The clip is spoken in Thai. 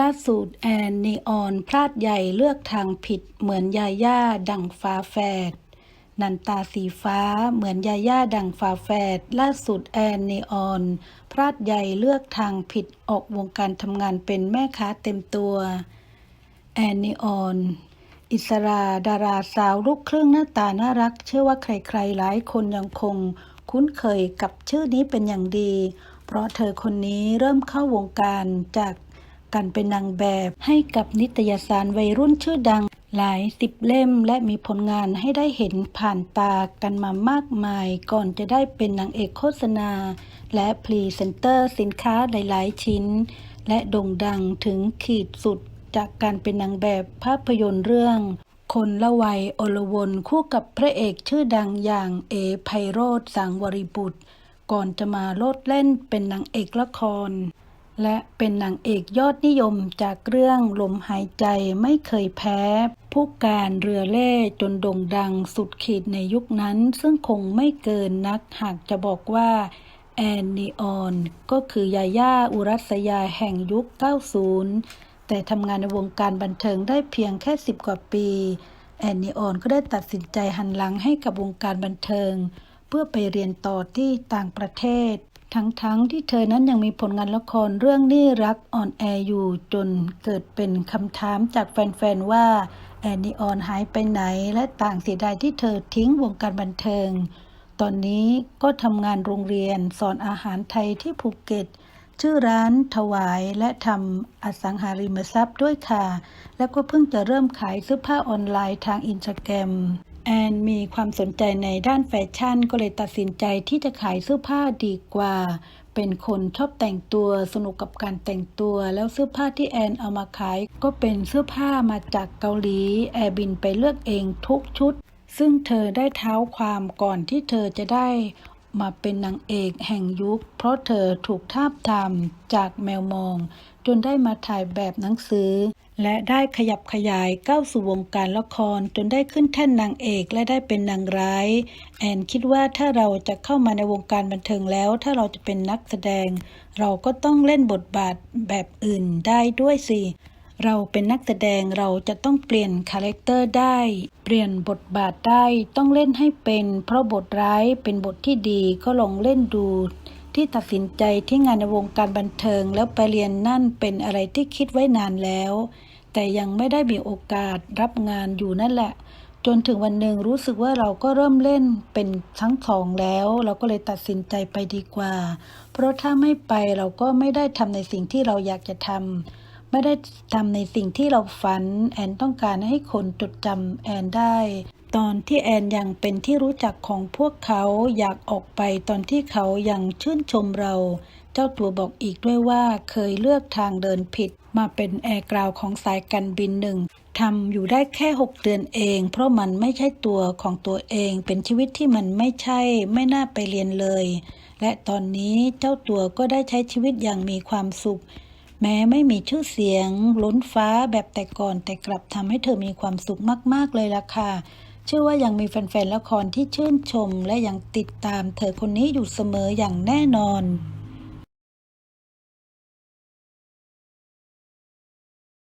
ล่าสุดแอนนีออนพลาดใหญ่เลือกทางผิดเหมือนยาย่าดังฟ้าแฝดนันตาสีฟ้าเหมือนยาย่าดังฟ้าแฝดล่าสุดแอนนีออน พลาดใหญ่เลือกทางผิดออกวงการทำงานเป็นแม่ค้าเต็มตัว แอนนีออน อิสราดาราสาวลูกครึ่งหน้าตาน่ารัก เชื่อว่าใครๆหลายคนยังคง คุ้นเคยกับชื่อนี้เป็นอย่างดี เพราะเธอคนนี้เริ่มเข้าวงการจาก การเป็นนางแบบ ให้กับนิตยสารวัยรุ่นชื่อดัง หลายสิบเล่มและมีผลงานให้ได้เห็นผ่านตากันมามากมาย ก่อนจะได้เป็นนางเอกโฆษณา และพรีเซนเตอร์สินค้าหลาย ๆ ชิ้น และโด่งดังถึงขีดสุดจากการเป็นนางแบบภาพยนตร์เรื่องคนละวัยอลวนคู่กับพระเอกชื่อดังอย่างเอไพโรธสังวริบุตร ก่อนจะมาโลดเล่นเป็นนางเอกละคร และเป็นนางเอกยอดนิยมจากเรื่องลมหายใจไม่เคยแพ้ ผู้การเรือเล่จนโด่งดังสุดขีดในยุคนั้น ซึ่งคงไม่เกินนักหากจะบอกว่าแอนนีออน ก็คือยาย่าอุรัสยาแห่งยุค 90 แต่ทำงานในวงการบันเทิงได้เพียงแค่ 10 กว่าปี แอนนีออนก็ได้ตัดสินใจหันหลังให้กับวงการบันเทิง เพื่อไปเรียนต่อที่ต่างประเทศ ทั้งๆทที่เธอนั้นยังมีผลงานละครเรื่องนี่รักออนแอร์อยู่จนเกิดเป็นคำถามจากแฟน ๆ ว่าแอนนีออนหายไปไหน และต่างเสียดายที่เธอทิ้งวงการบันเทิง ตอนนี้ก็ทำงานโรงเรียนสอนอาหารไทยที่ภูเก็ต ชื่อร้านถวายและทำอสังหาริมทรัพย์ด้วยค่ะ แล้วก็เพิ่งจะเริ่มขายเสื้อผ้าออนไลน์ทางอินสตาแกรม แอนมีความสนใจในด้านแฟชั่น ก็เลยตัดสินใจที่จะขายเสื้อผ้าดีกว่า เป็นคนชอบแต่งตัวสนุกกับการแต่งตัว แล้วเสื้อผ้าที่แอนเอามาขาย ก็เป็นเสื้อผ้ามาจากเกาหลี แอร์บินไปเลือกเองทุกชุด ซึ่งเธอได้เท้าความก่อนที่เธอจะได้ มาเป็นนางเอกแห่งยุค เพราะเธอถูกทาบทามจากแมวมอง จนได้มาถ่ายแบบหนังสือ และได้ขยับขยายก้าวสู่วงการละคร จนได้ขึ้นแท่นนางเอกและได้เป็นนางร้าย แอนคิดว่าถ้าเราจะเข้ามาในวงการบันเทิงแล้ว ถ้าเราจะเป็นนักแสดง เราก็ต้องเล่นบทบาทแบบอื่นได้ด้วยสิ เราเป็นนักแสดงเราจะต้องเปลี่ยนคาแรคเตอร์ได้ เปลี่ยนบทบาทได้ ต้องเล่นให้เป็น เพราะบทร้ายเป็นบทที่ดีก็ลองเล่นดู ที่ตัดสินใจที่งานในวงการบันเทิงแล้วไปเรียนนั่นเป็นอะไรที่คิดไว้นานแล้ว แต่ยังไม่ได้มีโอกาสรับงานอยู่นั่นแหละ จนถึงวันหนึ่งรู้สึกว่าเราก็เริ่มเล่นเป็นทั้งสองแล้ว เราก็เลยตัดสินใจไปดีกว่า เพราะถ้าไม่ไปเราก็ไม่ได้ทำในสิ่งที่เราอยากจะทำ ไม่ได้ทำในสิ่งที่เราฝัน แอนต้องการให้คนจดจำแอนได้ ตอนที่แอนยังเป็นที่รู้จักของพวกเขาอยากออกไปตอนที่เขายังชื่นชมเรา เจ้าตัวบอกอีกด้วยว่าเคยเลือกทางเดินผิด มาเป็นแอร์กราวของสายการบินหนึ่งทำอยู่ได้แค่ 6 เดือนเอง เพราะมันไม่ใช่ตัวของตัวเองเป็นชีวิตที่มันไม่ใช่ ไม่น่าไปเรียนเลย และตอนนี้เจ้าตัวก็ได้ใช้ชีวิตอย่างมีความสุข แม้ไม่มีชื่อเสียง ล้นฟ้าแบบแต่ก่อนแต่กลับทำให้เธอมีความสุขมากๆเลยล่ะค่ะเชื่อว่ายังมีแฟนๆละครที่ชื่นชม และยังติดตามเธอคนนี้อยู่เสมออย่างแน่นอน